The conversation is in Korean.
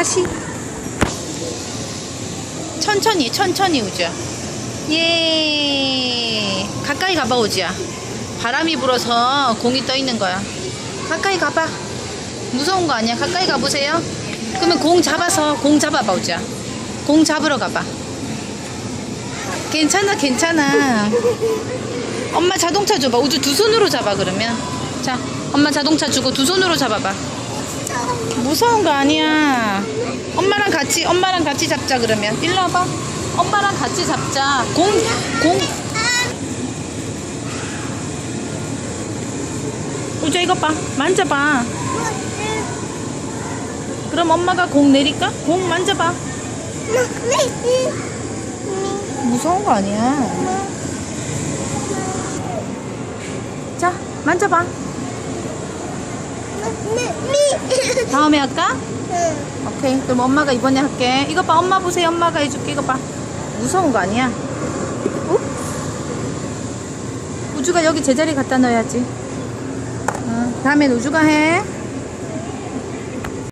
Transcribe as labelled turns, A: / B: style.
A: 다시. 천천히, 천천히, 우주야. 예. 가까이 가봐, 우주야. 바람이 불어서 공이 떠 있는 거야. 가까이 가봐. 무서운 거 아니야. 가까이 가보세요. 그러면 공 잡아서, 공 잡아봐, 우주야. 공 잡으러 가봐. 괜찮아, 괜찮아. 엄마 자동차 줘봐. 우주 두 손으로 잡아, 그러면. 자, 엄마 자동차 주고 두 손으로 잡아봐. 무서운 거 아니야. 엄마랑 같이, 엄마랑 같이 잡자, 그러면. 일로 와봐. 엄마랑 같이 잡자. 공, 공. 우주 이거 봐. 만져봐. 그럼 엄마가 공 내릴까? 공 만져봐. 무서운 거 아니야. 자, 만져봐. 다음에 할까? 오케이. 그럼 엄마가 이번에 할게. 이거 봐. 엄마 보세요. 엄마가 해줄게. 이거 봐. 무서운 거 아니야. อุ๊? 우주가 여기 제자리 갖다 넣어야지. 응. 다음엔 우주가 해.